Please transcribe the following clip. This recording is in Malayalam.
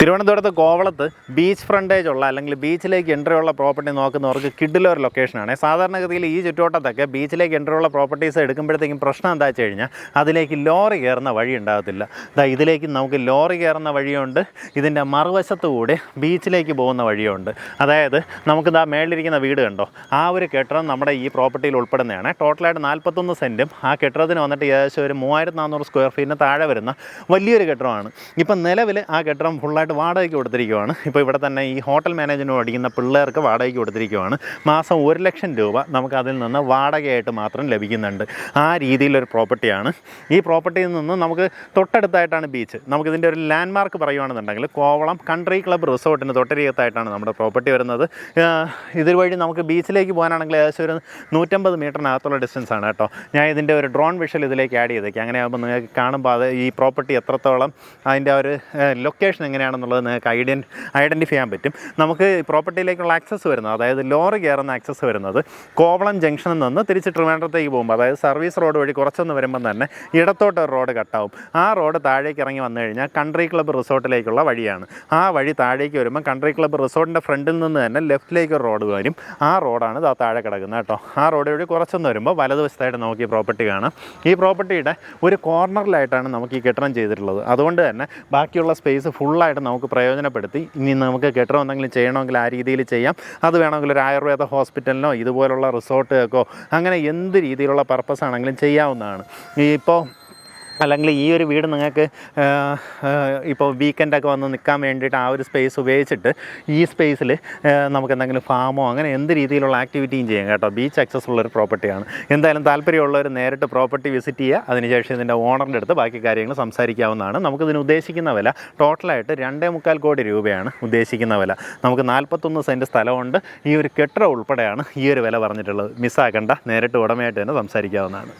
തിരുവനന്തപുരത്ത് കോവളത്ത് ബീച്ച് ഫ്രണ്ടേജ് ഉള്ള അല്ലെങ്കിൽ ബീച്ചിലേക്ക് എൻട്രി ഉള്ള പ്രോപ്പർട്ടി നോക്കുന്നവർക്ക് കിഡിലെ ഒരു ലൊക്കേഷനാണ് സാധാരണഗതിയിൽ ഈ ചുറ്റുവട്ടത്തൊക്കെ ബീച്ചിലേക്ക് എൻട്രി ഉള്ള പ്രോപ്പർട്ടീസ് എടുക്കുമ്പോഴത്തേക്കും പ്രശ്നം എന്താ വെച്ച് കഴിഞ്ഞാൽ അതിലേക്ക് ലോറി കയറുന്ന വഴി ഉണ്ടാകത്തില്ല. അതാ ഇതിലേക്ക് നമുക്ക് ലോറി കയറുന്ന വഴിയുണ്ട്. ഇതിന്റെ മറുവശത്തുകൂടി ബീച്ചിലേക്ക് പോകുന്ന വഴിയുണ്ട്. അതായത് നമുക്ക് ഇതാ മേളിലിരിക്കുന്ന വീട് കണ്ടോ? ആ ഒരു കെട്ടിടം നമ്മുടെ ഈ പ്രോപ്പർട്ടിയിൽ ഉൾപ്പെടുന്നതാണ്. ടോട്ടലായിട്ട് നാൽപ്പത്തൊന്ന് സെന്റും ആ കെട്ടിടത്തിന് വന്നിട്ട് ഏകദേശം ഒരു മൂവായിരത്തി നാനൂറ് സ്ക്വയർ ഫീറ്റിന് താഴെ വരുന്ന വലിയൊരു കെട്ടിടമാണ്. ഇപ്പം നിലവിൽ ആ കെട്ടിടം ഫുള്ളായിട്ട് വാടകയ്ക്ക് കൊടുത്തിരിക്കുവാണ്. ഇപ്പോൾ ഇവിടെ തന്നെ ഈ ഹോട്ടൽ മാനേജ്മെന്റ് പഠിക്കുന്ന പിള്ളേർക്ക് വാടകയ്ക്ക് കൊടുത്തിരിക്കുവാണ്. മാസം ഒരു ലക്ഷം രൂപ നമുക്ക് അതിൽ നിന്ന് വാടകയായിട്ട് മാത്രം ലഭിക്കുന്നുണ്ട്. ആ രീതിയിലൊരു പ്രോപ്പർട്ടിയാണ്. ഈ പ്രോപ്പർട്ടിയിൽ നിന്ന് നമുക്ക് തൊട്ടടുത്തായിട്ടാണ് ബീച്ച്. നമുക്കിതിന്റെ ഒരു ലാൻഡ് മാർക്ക് പറയുകയാണെന്നുണ്ടെങ്കിൽ കോവളം കൺട്രി ക്ലബ്ബ് റിസോർട്ടിന് തൊട്ടരികത്തായിട്ടാണ് നമ്മുടെ പ്രോപ്പർട്ടി വരുന്നത്. ഇതുവഴി നമുക്ക് ബീച്ചിലേക്ക് പോകാനാണെങ്കിൽ ഏകദേശം ഒരു നൂറ്റമ്പത് മീറ്ററിനകത്തുള്ള ഡിസ്റ്റൻസ് ആണ് കേട്ടോ. ഞാൻ ഇതിന്റെ ഒരു ഡ്രോൺ വിഷൽ ഇതിലേക്ക് ആഡ് ചെയ്തേക്കാം. അങ്ങനെ ആകുമ്പോൾ നിങ്ങൾക്ക് കാണുമ്പോൾ അത് ഈ പ്രോപ്പർട്ടി എത്രത്തോളം അതിന്റെ ഒരു ലൊക്കേഷൻ എങ്ങനെയാണെന്നുള്ളത് നിങ്ങൾക്ക് ഐഡൻ ഐഡന്റിഫൈ ചെയ്യാൻ പറ്റും. നമുക്ക് പ്രോപ്പർട്ടിയിലേക്കുള്ള ആക്സസ് വരുന്നത് അതായത് ലോറി കയറുന്ന ആക്സസ് വരുന്നത് കോവളം ജംഗ്ഷനിൽ നിന്ന് തിരിച്ച് ട്രിവാൻഡ്രത്തേക്ക് പോകുമ്പോൾ അതായത് സർവീസ് റോഡ് വഴി കുറച്ചൊന്ന് വരുമ്പോൾ തന്നെ ഇടത്തോട്ട് ഒരു റോഡ് കട്ടാവും ആ റോഡ് താഴേക്ക് ഇറങ്ങി വന്നു കഴിഞ്ഞാൽ കൺട്രി ക്ലബ്ബ് റിസോർട്ടിലേക്കുള്ള വഴിയാണ്. ആ വഴി താഴേക്ക് വരുമ്പോൾ കൺട്രി ക്ലബ്ബ് റിസോർട്ടിന്റെ ഫ്രണ്ടിൽ നിന്ന് തന്നെ ലെഫ്റ്റിലേക്ക് ഒരു റോഡ് വരും. ആ റോഡാണ് ഇതാ താഴെ കിടക്കുന്നത് കേട്ടോ. ആ റോഡ് വഴി കുറച്ചൊന്ന് വരുമ്പോൾ വലതുവശത്തായിട്ട് നമുക്ക് പ്രോപ്പർട്ടി കാണാം. ഈ പ്രോപ്പർട്ടിയുടെ ഒരു കോർണറിലായിട്ടാണ് നമുക്ക് ഈ കെട്ടിടം ചെയ്തിട്ടുള്ളത്. അതുകൊണ്ട് തന്നെ ബാക്കിയുള്ള സ്പേസ് ഫുള്ളായിട്ട് നമുക്ക് പ്രയോജനപ്പെടുത്തി. ഇനി നമുക്ക് കെട്ടിടം എന്തെങ്കിലും ചെയ്യണമെങ്കിൽ ആ രീതിയിൽ ചെയ്യാം. അത് വേണമെങ്കിൽ ഒരു ആയുർവേദ ഹോസ്പിറ്റലിനോ ഇതുപോലുള്ള റിസോർട്ടുകൾക്കോ അങ്ങനെ എന്ത് രീതിയിലുള്ള പർപ്പസ് ആണെങ്കിലും ചെയ്യാവുന്നതാണ്. ഇപ്പോൾ അല്ലെങ്കിൽ ഈ ഒരു വീട് നിങ്ങൾക്ക് ഇപ്പോൾ വീക്കെൻഡൊക്കെ വന്ന് നിൽക്കാൻ വേണ്ടിയിട്ട് ആ ഒരു സ്പേസ് ഉപയോഗിച്ചിട്ട് ഈ സ്പേസിൽ നമുക്ക് എന്തെങ്കിലും ഫാമോ അങ്ങനെ എന്ത് രീതിയിലുള്ള ആക്ടിവിറ്റിയും ചെയ്യാം കേട്ടോ. ബീച്ച് ആക്സസ് ഉള്ളൊരു പ്രോപ്പർട്ടിയാണ്. എന്തായാലും താല്പര്യമുള്ളവർ നേരിട്ട് പ്രോപ്പർട്ടി വിസിറ്റ് ചെയ്യുക. അതിനുശേഷം ഇതിന്റെ ഓണറിന്റെ അടുത്ത് ബാക്കി കാര്യങ്ങൾ സംസാരിക്കാവുന്നതാണ്. നമുക്കിതിന് ഉദ്ദേശിക്കുന്ന വില ടോട്ടലായിട്ട് രണ്ടേ മുക്കാൽ കോടി രൂപയാണ് ഉദ്ദേശിക്കുന്ന വില. നമുക്ക് നാൽപ്പത്തൊന്ന് സെന്റ് സ്ഥലമുണ്ട്. ഈ ഒരു കെട്ടിടം ഉൾപ്പെടെയാണ് ഈ ഒരു വില പറഞ്ഞിട്ടുള്ളത്. മിസ്സാക്കണ്ട. നേരിട്ട് ഉടമയായിട്ട് തന്നെ സംസാരിക്കാവുന്നതാണ്.